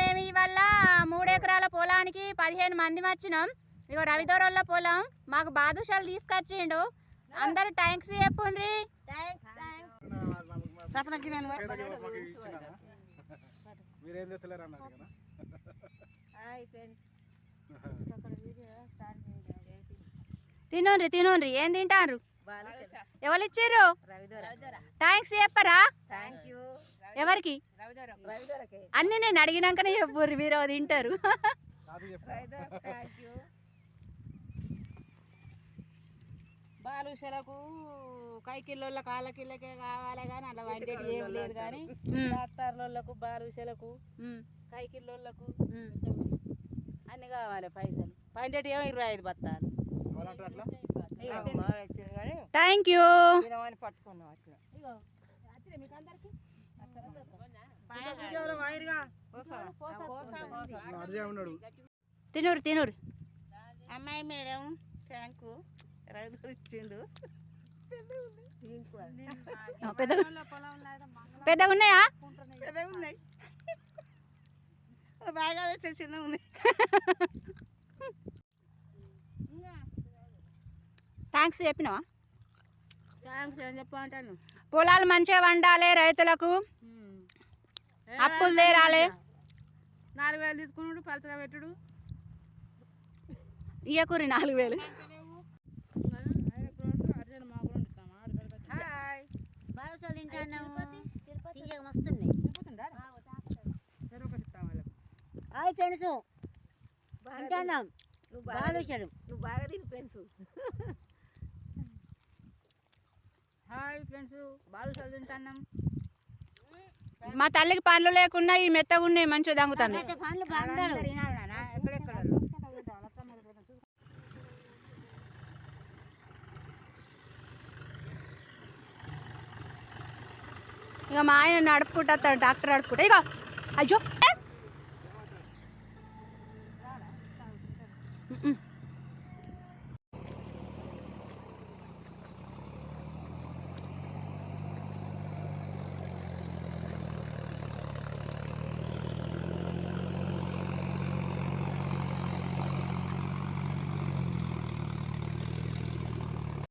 మేము ఇవాళ మూడు ఎకరాల పొలానికి పదిహేను మంది వచ్చినాం. ఇగో రవిదోరల్ల పొలం మాకు బాదుషాలు తీసుకొచ్చిండు. అందరు ట్యాంక్స్ చెప్పుండ్రి. మీరేం కదా. తినోండ్రి తినోండ్రి. ఏం తింటారు? ఎవరు ఇచ్చారు. థ్యాంక్స్ చెప్పరా? ఎవరికి? అన్ని నేను అడిగినాకనే చెప్పుర్రి మీరు అది తింటారు బాలుషలకు కైకిల్లోళ్ళ కాళ్ళ కిల్లకే కావాలి కానీ అలా వంటేది ఏం లేదు కానీ డాక్టర్లకు బాలుషలకు ఉమ్. అన్ని కావాలి పైసలు. పండేటి ఏమో ఇరవై ఐదు బత్తాలు. Thank you. పట్టుకున్నాం అట్లా. తినూరు తినూరు. అమ్మాయి మేడం ట్యాంకు రైతు ఇచ్చిండు. పెద్ద పెద్దగా ఉన్నాయా? పెద్దగా ఉన్నాయి. బాగా చిన్న ఉన్నాయి. థ్యాంక్స్ చెప్పినావా? థ్యాంక్స్ ఏం చెప్పమంటాను? పొలాలు మంచిగా వండాలి రైతులకు. అప్పులు తీరాలి నాలుగు వేలు తీసుకున్నాడు పలచగా పెట్టుడు. ఇయ్యకూరి నాలుగు వేలు. హాయ్. ఫ్రెండ్స్. తింటాను. బాలుషలు నువ్వు బాగా తిని ఫ్రెండ్స్. Hi friends. బాలుషాలు తింటున్నాం. మా తల్లికి పనులు లేకుండా ఈ మెత్తగా ఉన్నాయి మంచిగా పండ్లు ఎక్కడెక్కడ ఇక మా ఆయన నడుపుకుంటా డాక్టర్ నడుపుకుంటా. ఇక అయ్యో.